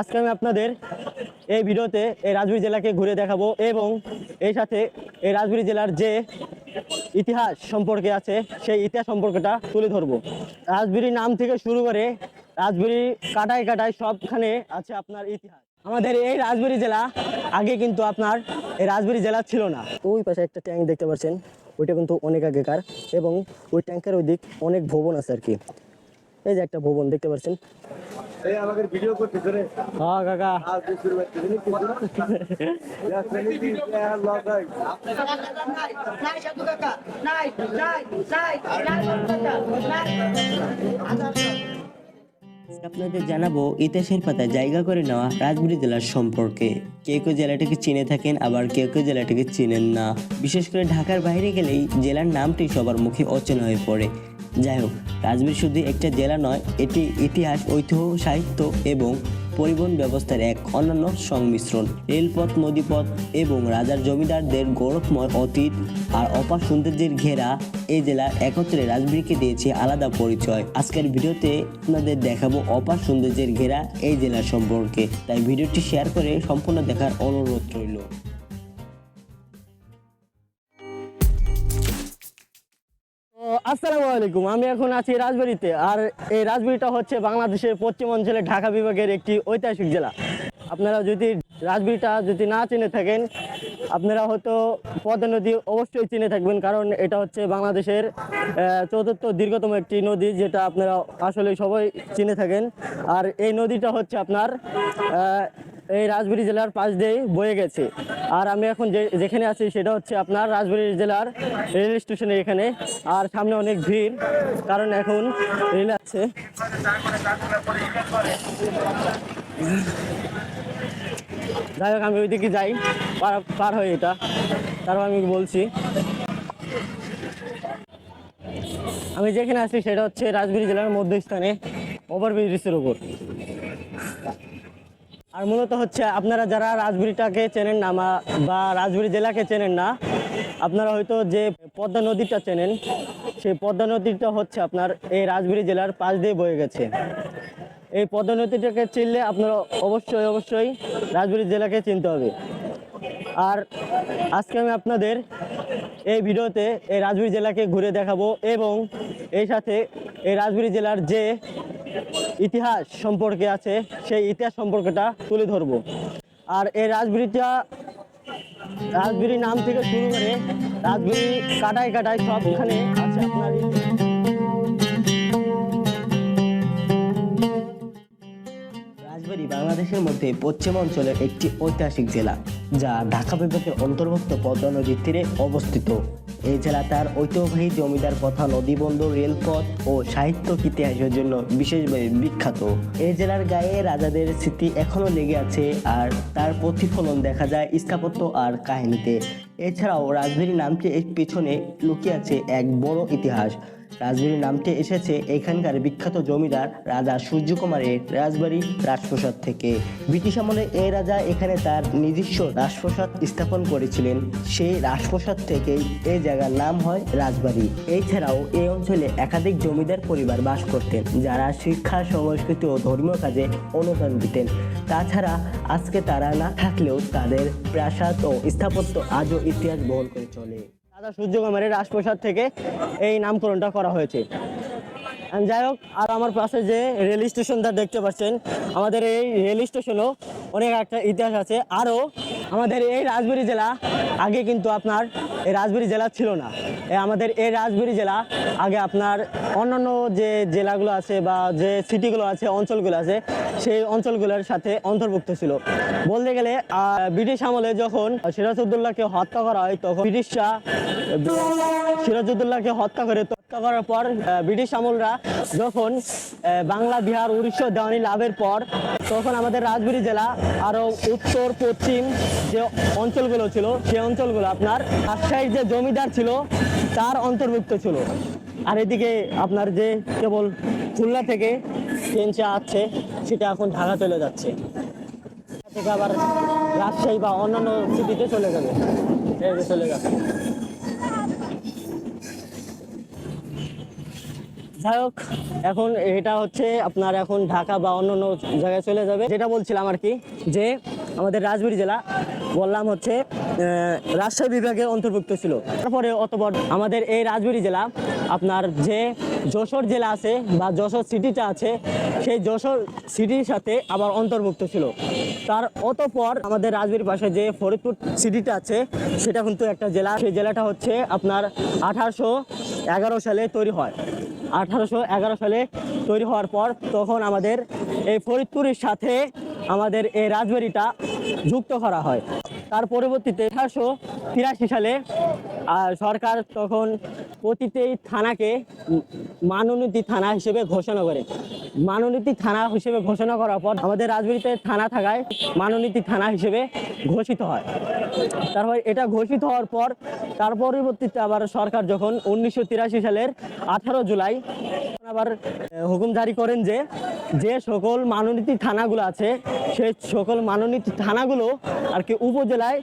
আজকে আমি আপনাদের এই ভিডিওতে এই রাজবাড়ী জেলাকে ঘুরে দেখাবো এবং এই সাথে এই রাজবাড়ী জেলার যে ইতিহাস সম্পর্কে আছে, সেই ইতিহাস সম্পর্কটা তুলে ধরবো। রাজবাড়ির নাম থেকে শুরু করে রাজবাড়ি কাটায় কাটায় সবখানে আছে আপনার ইতিহাস। আমাদের এই রাজবাড়ী জেলা আগে কিন্তু আপনার এই রাজবাড়ী জেলা ছিল না। ওই পাশে একটা ট্যাঙ্ক দেখতে পাচ্ছেন, ওইটা কিন্তু অনেক আগেকার এবং ওই ট্যাঙ্কের ওই দিক অনেক ভবন আছে আর কি। এই যে একটা ভবন দেখতে পাচ্ছেন? এই আমাদের ভিডিও করতে ধরে। হ্যাঁ কাকা। আর দুপুর বাচ্চা দিনে কি ধরে শ্রেণি দিন লগ নাই নাই সাধু কাকা নাই নাই নাই নাই কাকা নাই আপনাদের জানাব ইতিহাসের পাতায় জায়গা করে নেওয়া রাজবাড়ী জেলার সম্পর্কে। কেউ কেউ জেলাটিকে চিনে থাকেন আবার কেউ কেউ জেলাটিকে চিনেন না। বিশেষ করে ঢাকার বাইরে গেলেই জেলার নামটি সবার মুখে অচেনা হয়ে পড়ে। যাই হোক রাজবাড়ী শুধু একটা জেলা নয়, এটি ইতিহাস, ঐতিহ্য, সাহিত্য এবং পরিবহন ব্যবস্থার এক অন্যান্য সংমিশ্রণ। রেলপথ, নদীপথ এবং রাজার জমিদারদের গৌরবময় অতীত আর অপার সৌন্দর্যের ঘেরা এই জেলা একত্রে রাজবাড়িকে দিয়েছে আলাদা পরিচয়। আজকের ভিডিওতে আপনাদের দেখাবো অপার সৌন্দর্যের ঘেরা এই জেলা সম্পর্কে। তাই ভিডিওটি শেয়ার করে সম্পূর্ণ দেখার অনুরোধ রইল। আসসালামু আলাইকুম, আমি এখন আছি রাজবাড়িতে। আর এই রাজবাড়িটা হচ্ছে বাংলাদেশের পশ্চিম অঞ্চলে ঢাকা বিভাগের একটি ঐতিহাসিক জেলা। আপনারা যদি রাজবাড়িটা যদি না চিনে থাকেন, আপনারা হয়তো পদ্মা নদী অবশ্যই চিনে থাকবেন, কারণ এটা হচ্ছে বাংলাদেশের চতুর্থ দীর্ঘতম একটি নদী যেটা আপনারা আসলে সবাই চিনে থাকেন। আর এই নদীটা হচ্ছে আপনার এই রাজবাড়ী জেলার পাশ দিয়ে বয়ে গেছে। আর আমি এখন যে, যেখানে আছি সেটা হচ্ছে আপনার রাজবাড়ী জেলার রেল স্টেশনের এখানে। আর সামনে অনেক ভিড়, কারণ এখন রেল আছে। যাই হোক, আমি ওইদিকে যাই, পার পার হয়ে এটা। তারপর আমি বলছি। আমি যেখানে আছি সেটা হচ্ছে রাজবাড়ী জেলার মধ্যস্থানে, ওভারব্রিজের উপর। আর মূলত হচ্ছে আপনারা যারা রাজবাড়িটাকে চেনেন না বা রাজবাড়ি জেলাকে চেনেন না, আপনারা হয়তো যে পদ্মা নদীটা চেনেন, সেই পদ্মা নদীটা হচ্ছে আপনার এই রাজবাড়ি জেলার পাশ দিয়ে বয়ে গেছে। এই পদ্মা নদীটাকে চিনলে আপনারা অবশ্যই অবশ্যই রাজবাড়ি জেলাকে চিনতে হবে। আর আজকে আমি আপনাদের এই ভিডিওতে এই রাজবাড়ি জেলাকে ঘুরে দেখাবো এবং এই সাথে এই রাজবাড়ি জেলার যে ইতিহাস সম্পর্কে আছে, সেই ইতিহাস সম্পর্কটা তুলে ধরবো আর এই রাজবাড়িটা রাজবাড়ির নাম থেকে শুরু করে রাজবাড়ি কাটায় কাটায় সবখানে আছে আপনার। বাংলাদেশের মধ্যে পশ্চিম অঞ্চলের একটি ঐতিহাসিক জেলা, যা ঢাকা বিভাগের অন্তর্ভুক্ত পদ্মা নদীর তীরে অবস্থিত এই জেলা তার ঐতিহ্যবাহী জমিদার কথা নদীবন্দর রেলপথ ও সাহিত্যিক ইতিহাসের জন্য বিশেষভাবে বিখ্যাত। এই জেলার গায়ে রাজাদের স্মৃতি এখনও লেগে আছে আর তার প্রতিফলন দেখা যায় স্থাপত্য আর কাহিনীতে। এছাড়াও রাজধানীর নামটি এর পেছনে লুকিয়ে আছে এক বড় ইতিহাস। রাজবাড়ির নামটি এসেছে এখানকার বিখ্যাত জমিদার রাজা সূর্যকুমারের রাজবাড়ি রাজপ্রসাদ থেকে। ব্রিটিশ আমলে এই রাজা এখানে তার নিজস্ব রাজপ্রসাদ স্থাপন করেছিলেন। সেই রাজপ্রসাদ থেকেই এই জায়গার নাম হয় রাজবাড়ি। এছাড়াও এই অঞ্চলে একাধিক জমিদার পরিবার বাস করতেন, যারা শিক্ষা, সংস্কৃতি ও ধর্মীয় কাজে অনুদান দিতেন। তাছাড়া আজকে তারা না থাকলেও তাদের প্রাসাদ ও স্থাপত্য আজও ইতিহাস বহন করে চলে। রাজা সূর্যকুমারের রাজপ্রসাদ থেকে এই নামকরণটা করা হয়েছে। যাই হোক, আর আমার পাশে যে রেল স্টেশনটা দেখতে পাচ্ছেন, আমাদের এই রেল স্টেশনও অনেক একটা ইতিহাস আছে। আরও আমাদের এই রাজবাড়ী জেলা, আগে কিন্তু আপনার এই রাজবাড়ী জেলা ছিল না। আমাদের এই রাজবাড়ী জেলা, আগে আপনার অন্যান্য যে জেলাগুলো আছে বা যে সিটিগুলো আছে, অঞ্চলগুলো আছে, সেই অঞ্চলগুলোর সাথে অন্তর্ভুক্ত ছিল। বলতে গেলে ব্রিটিশ আমলে যখন সিরাজউদ্দৌলাকে হত্যা করা হয়, তখন ব্রিটিশরা সিরাজউদ্দৌলাকে হত্যা করে করার পর ব্রিটিশ আমলরা যখন বাংলা, বিহার, উড়িষ্যা, দেওয়ানি লাভের পর, তখন আমাদের রাজবাড়ী জেলা, আরও উত্তর, পশ্চিম যে অঞ্চলগুলো ছিল, সে অঞ্চলগুলো আপনার রাজশাহীর যে জমিদার ছিল, তার অন্তর্ভুক্ত ছিল। আর এদিকে আপনার যে কেবল খুলনা থেকে ট্রেন আছে, সেটা এখন ঢাকা চলে যাচ্ছে। থেকে আবার রাজশাহী বা অন্যান্য সিটিতে চলে যাবে চলে যাবে যাই হোক, এখন এটা হচ্ছে আপনার এখন ঢাকা বা অন্য অন্য জায়গায় চলে যাবে। যেটা বলছিলাম আর কি, যে আমাদের রাজবাড়ী জেলা, বললাম হচ্ছে রাজশাহী বিভাগের অন্তর্ভুক্ত ছিল। তারপরে অতপর আমাদের এই রাজবাড়ী জেলা, আপনার যে যশোর জেলা আছে বা যশোর সিটিটা আছে, সেই যশোর সিটির সাথে আবার অন্তর্ভুক্ত ছিল। তার অতপর আমাদের রাজবাড়ির পাশে যে ফরিদপুর সিটিটা আছে, সেটা কিন্তু একটা জেলা। সেই জেলাটা হচ্ছে আপনার আঠারোশো এগারো সালে তৈরি হয়। আঠারোশো এগারো সালে তৈরি হওয়ার পর তখন আমাদের এই ফরিদপুরের সাথে আমাদের এই রাজবাড়িটা যুক্ত করা হয়। তার পরবর্তীতে আঠারোশো তিরাশি সালে সরকার তখন প্রতিটি থানাকে উম, মানোন্নতি থানা হিসেবে ঘোষণা করে। মানোন্নতি থানা হিসেবে ঘোষণা করার পর আমাদের রাজবাড়িতে থানা থাকায় মানোন্নতি থানা হিসেবে ঘোষিত হয়। তারপর এটা ঘোষিত হওয়ার পর, তার পরবর্তীতে আবার সরকার যখন উনিশশো তিরাশি সালের আঠারো জুলাই আবার হুকুম জারি করেন যে যে সকল মানোনীতি থানাগুলো আছে সেই সকল মানোনীতি থানাগুলো আর কি উপজেলায়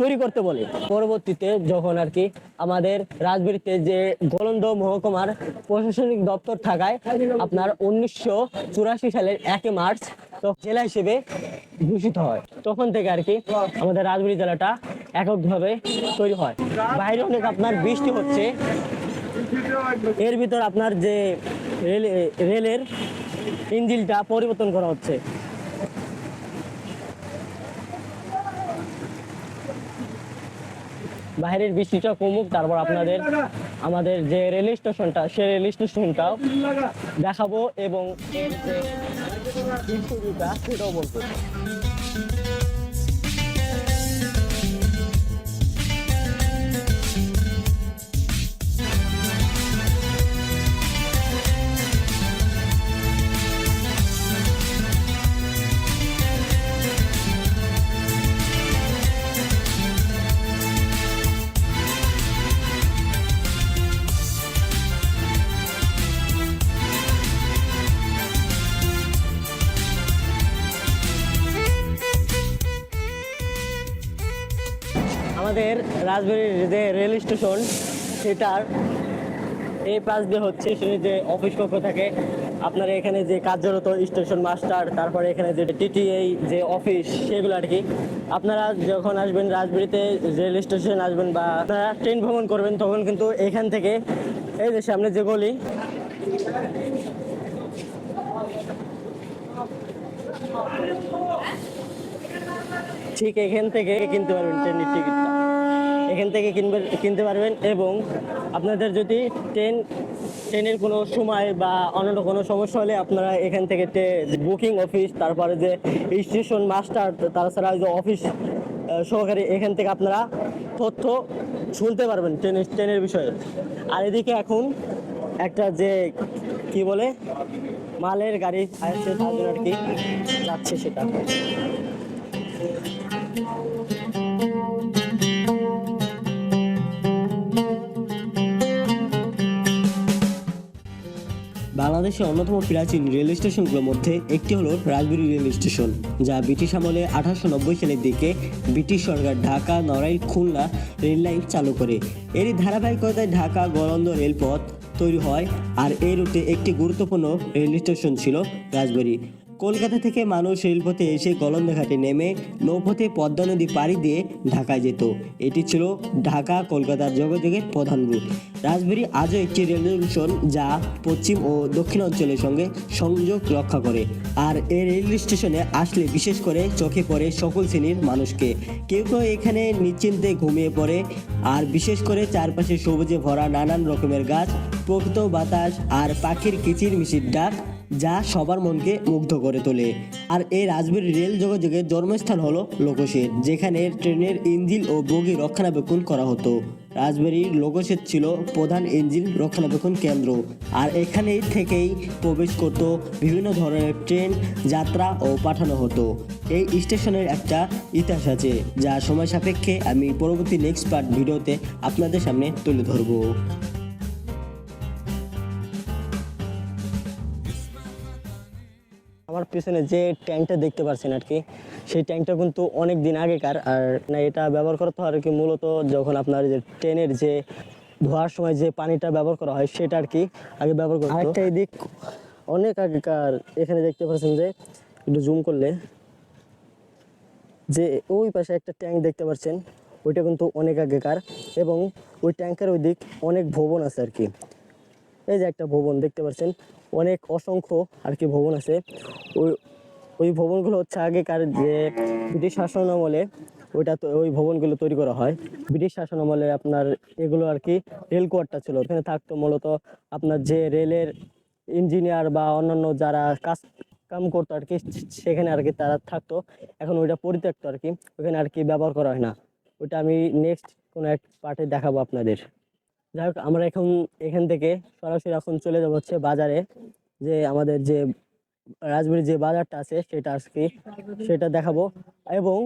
তৈরি করতে বলে। পরবর্তীতে যখন আর কি আমাদের রাজবাড়িতে যে গোলন্দ মহকুমার প্রশাসনিক দপ্তর থাকায়, আপনার উনিশশো চুরাশি সালের একে মার্চ জেলা হিসেবে ঘোষিত হয়। তখন থেকে আর কি আমাদের রাজবাড়ি জেলাটা এককভাবে তৈরি হয়। বাইরে অনেক আপনার বৃষ্টি হচ্ছে। এর ভিতর আপনার যে রেল রেলের ইঞ্জিনটা পরিবর্তন করা হচ্ছে। বাইরের বৃষ্টিটা কমুক, তারপর আপনাদের, আমাদের যে রেল স্টেশনটা সেই রেল স্টেশনটাও দেখাবো এবং বলব। আমাদের রাজবাড়ির যে রেল স্টেশন সেটার এই পাশ দিয়ে হচ্ছে সে যে অফিস কক্ষ থাকে, আপনার এখানে যে কার্যরত স্টেশন মাস্টার তারপরে এখানে যে টিটিআই যে অফিস সেগুলো আর কি আপনারা যখন আসবেন রাজবাড়িতে রেল স্টেশন আসবেন বা আপনারা ট্রেন ভ্রমণ করবেন, তখন কিন্তু এখান থেকে, এই যে সামনে যে গলি ঠিক এখান থেকে কিনতে পারবেন ট্রেনের টিকিটটা। এখান থেকে কিনবে কিনতে পারবেন এবং আপনাদের যদি ট্রেন ট্রেনের কোনো সময় বা অন্যান্য কোনো সমস্যা হলে আপনারা এখান থেকে বুকিং অফিস, তারপরে যে স্টেশন মাস্টার তাছাড়া যে অফিস সহকারী এখান থেকে আপনারা তথ্য শুনতে পারবেন ট্রেনের ট্রেনের বিষয়ে। আর এদিকে এখন একটা যে কি বলে, মালের গাড়ি আসছে আর কি যাচ্ছে সেটা। বাংলাদেশের অন্যতম প্রাচীন রেল স্টেশনগুলোর মধ্যে একটি হলো রাজবাড়ী রেল স্টেশন, যা ব্রিটিশ আমলে আঠারোশো নব্বই সালের দিকে ব্রিটিশ সরকার ঢাকা, নড়াইল, খুলনা রেল লাইন চালু করে। এর ধারাবাহিকতায় ঢাকা গলন্দ রেলপথ তৈরি হয়, আর এই রুটে একটি গুরুত্বপূর্ণ রেল স্টেশন ছিল রাজবাড়ী কলকাতা থেকে মানুষ রেলপথে এসে গলন্দঘাটে নেমে নৌপথে পদ্মা নদী পাড়ি দিয়ে ঢাকায় যেত। এটি ছিল ঢাকা কলকাতার যোগাযোগের প্রধান রুট। রাজবাড়ী আজও একটি রেল স্টেশন যা পশ্চিম ও দক্ষিণ অঞ্চলের সঙ্গে সংযোগ রক্ষা করে। আর এই রেল স্টেশনে আসলে বিশেষ করে চোখে পড়ে সকল শ্রেণির মানুষকে। কেউ কেউ এখানে নিশ্চিন্তে ঘুমিয়ে পড়ে। আর বিশেষ করে চারপাশে সবুজে ভরা নানান রকমের গাছ, প্রকৃত বাতাস আর পাখির কিচির মিচির ডাক যা সবার মনকে মুগ্ধ করে তোলে। আর এই রাজবাড়ী রেল যোগাযোগের জন্মস্থান হলো লোকসেট যেখানে ট্রেনের ইঞ্জিন ও বগি রক্ষণাবেক্ষণ করা হতো। রাজবাড়ির লোকসেট ছিল প্রধান ইঞ্জিন রক্ষণাবেক্ষণ কেন্দ্র। আর এখানে থেকেই প্রবেশ করত বিভিন্ন ধরনের ট্রেন, যাত্রা ও পাঠানো হতো। এই স্টেশনের একটা ইতিহাস আছে, যা সময় সাপেক্ষে আমি পরবর্তী নেক্সট পার্ট ভিডিওতে আপনাদের সামনে তুলে ধরবো। পিছনে যে ট্যাঙ্কটা দেখতে পাচ্ছেন আর কি, সেই ট্যাঙ্কটা কিন্তু অনেক দিন আগেকার। আর না, এটা ব্যবহার করতে হয় আর কি মূলত যখন আপনার যে ট্রেনের যে ধোয়ার সময় যে পানিটা ব্যবহার করা হয়, সেটা আর কি আগে ব্যবহার করতো আরেকটা এদিক, অনেক আগেকার এখানে দেখতে পাচ্ছেন যে, একটু জুম করলে, যে ওই পাশে একটা ট্যাঙ্ক দেখতে পাচ্ছেন ওইটা কিন্তু অনেক আগেকার এবং ওই ট্যাঙ্কের ওই দিক অনেক ভবন আছে আর কি। এই যে একটা ভবন দেখতে পাচ্ছেন। অনেক অসংখ্য আর কি ভবন আছে। ওই ওই ভবনগুলো হচ্ছে আগেকার যে ব্রিটিশ শাসন আমলে ওইটা তো, ওই ভবনগুলো তৈরি করা হয়। ব্রিটিশ শাসন আমলে আপনার এগুলো আর কি রেল কোয়ার্টার ছিল। ওখানে থাকতো মূলত আপনার যে রেলের ইঞ্জিনিয়ার বা অন্যান্য যারা কাজ, কাম করতো আর কি, সেখানে আর কি তারা থাকতো। এখন ওইটা পরিত্যক্ত আর কি। ওখানে আর কি ব্যবহার করা হয় না। ওইটা আমি নেক্সট কোনো এক পার্টে দেখাবো আপনাদের। যাই হোক আমরা এখন এখান থেকে সরাসরি এখন চলে যাব হচ্ছে বাজারে। যে আমাদের যে রাজবাড়ির যে বাজারটা আছে সেটা আজকে সেটা দেখাবো। এবং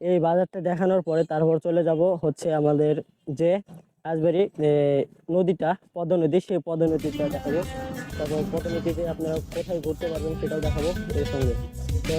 এই বাজারটা দেখানোর পরে তারপর চলে যাব হচ্ছে আমাদের যে রাজবাড়ি এ, নদীটা পদ্ম নদী সেই পদ্ম নদীটা দেখাবো। তারপর পদ্ম নদীতে আপনারা কোথায় ঘুরতে পারবেন সেটাও দেখাবো এর সঙ্গে। তো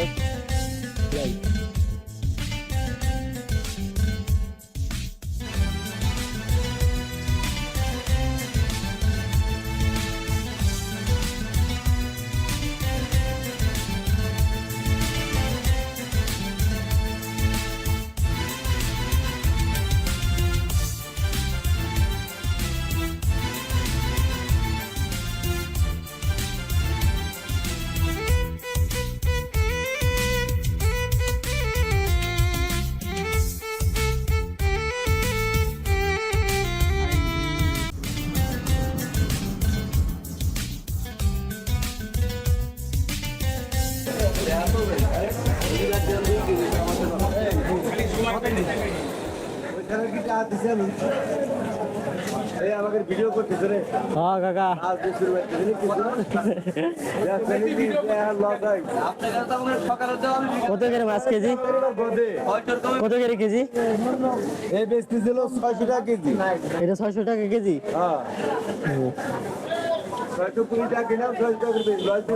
এই আমাকে ভিডিও করতেছে রে। হ্যাঁ কাকা। আজ জানি কত করে মাছ কেজি? কত করে কেজি? এই বেচতে ছিল ছয়শো টাকা কেজি। এটা ছয়শো টাকা কেজি? হ্যাঁ। ছয়শো কুড়ি টাকা কিনাম ছয়শো টাকা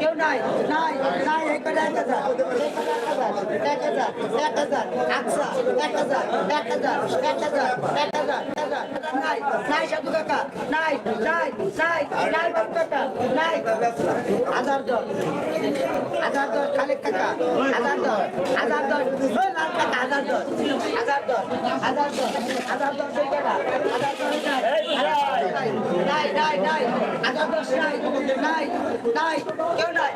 কেউ নাই নাই নাই এক হাজার এক হাজার এক হাজার আচ্ছা হাজার এক হাজার এক হাজার এক হাজার এক হাজার নাই নাই সাধু কাকা নাই নাই নাই নাই বাবু কাকা নাই হাজার দশ হাজার দশ খালেক কাকা হাজার দশ হাজার দশ লাল কাকা হাজার দশ হাজার দশ হাজার দশ হাজার দশ কাকা হাজার দশ নাই নাই নাই হাজার দশ নাই নাই নাই কেউ নাই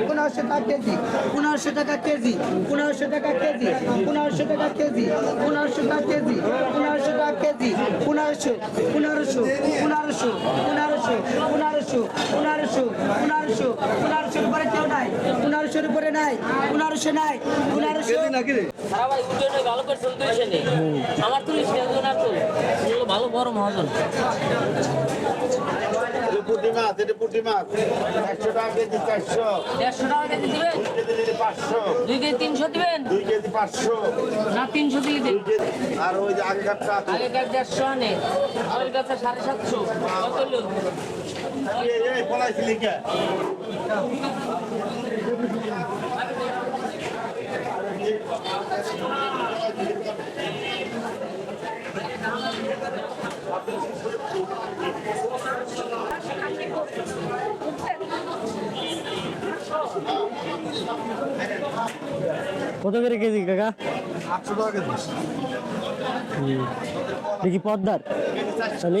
পনেরোশো টাকা কেজি পনেরোশো টাকা কেজি পনেরোশো টাকা কেজি পনেরোশো টাকা কেজি পনেরোশো টাকা কেজি পনেরোশো টাকা কেজি পনেরোশো পনেরোশো পনেরোশো পনেরোশো পনেরোশো পনেরোশো পনেরোশো পনেরোশোর উপরে কেউ নাই। পনেরোশোর উপরে নাই। পনেরোশো নাই। পনেরোশো সারা ভাই উঠে ভালো করে চলতে আমার তুলিস না না তো। ভালো বড় মহাজন। পুটি মাছ এটা পুটি মাছ। একশো টাকা কেজি চারশো। দেড়শো টাকা কেজি দিবেন? কেজি দিলে পাঁচশো। দুই কেজি তিনশো দিবেন? দুই কেজি পাঁচশো। না তিনশো দিয়ে দিন। আর ওই যে আগেকারটা আগেকার দেড়শো আনে। আমাদের কাছে সাড়ে সাতশো। কত লোক কত করে কেজি কাকা? আটশো টাকা কেজি। দেখি পদ্মার? তাহলে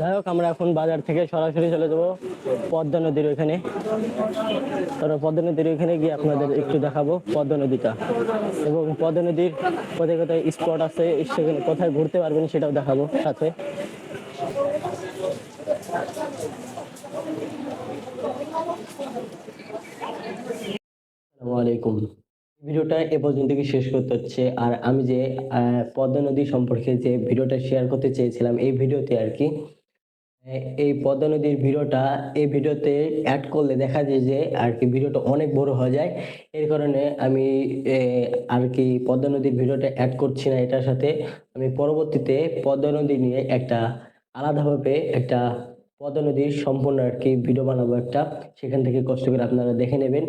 যাই হোক, আমরা এখন বাজার থেকে সরাসরি চলে যাব পদ্মা নদীর ওইখানে। তারপর পদ্মা নদীর ওইখানে গিয়ে আপনাদের একটু দেখাবো পদ্মা নদীটা। এবং পদ্মা নদীর কোথায় কোথায় স্পট আছে, সেখানে কোথায় ঘুরতে পারবেন সেটাও দেখাবো সাথে। আসসালামু আলাইকুম। ভিডিওটা এ পর্যন্ত শেষ করতে হচ্ছে? আর আমি যে পদ্মা নদী সম্পর্কে যে ভিডিওটা শেয়ার করতে চেয়েছিলাম, এই ভিডিওতে আর কি এই পদ্মা নদীর ভিডিওটা, এই ভিডিওতে অ্যাড করলে দেখা যায় যে আর কি ভিডিওটা অনেক বড় হয়ে যায়। এর কারণে আমি আর কি পদ্মা নদীর ভিডিওটা অ্যাড করছি না এটার সাথে। আমি পরবর্তীতে পদ্মা নদী নিয়ে একটা আলাদাভাবে একটা পদ্মা সম্পূর্ণ আর কি ভিডিও বানাবো একটা। সেখান থেকে কষ্ট করে আপনারা দেখে নেবেন।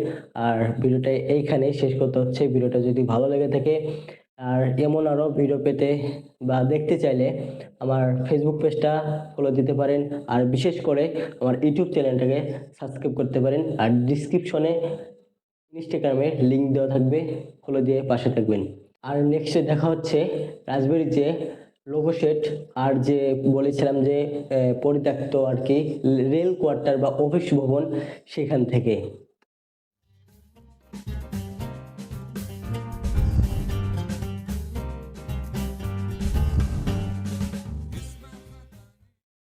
আর ভিডিওটা এইখানে শেষ করতে হচ্ছে। ভিডিওটা যদি ভালো লেগে থাকে, আর এমন আরও ভিডিও পেতে বা দেখতে চাইলে আমার ফেসবুক পেজটা ফলো দিতে পারেন। আর বিশেষ করে আমার ইউটিউব চ্যানেলটাকে সাবস্ক্রাইব করতে পারেন। আর ডিসক্রিপশনে ইনস্টাগ্রামে লিঙ্ক দেওয়া থাকবে। ফলো দিয়ে পাশে থাকবেন। আর নেক্সটে দেখা হচ্ছে রাজবাড়ির যে লোগো সেট আর যে বলেছিলাম যে পরিত্যক্ত আর কি রেল কোয়ার্টার বা অফিস ভবন সেখান থেকে।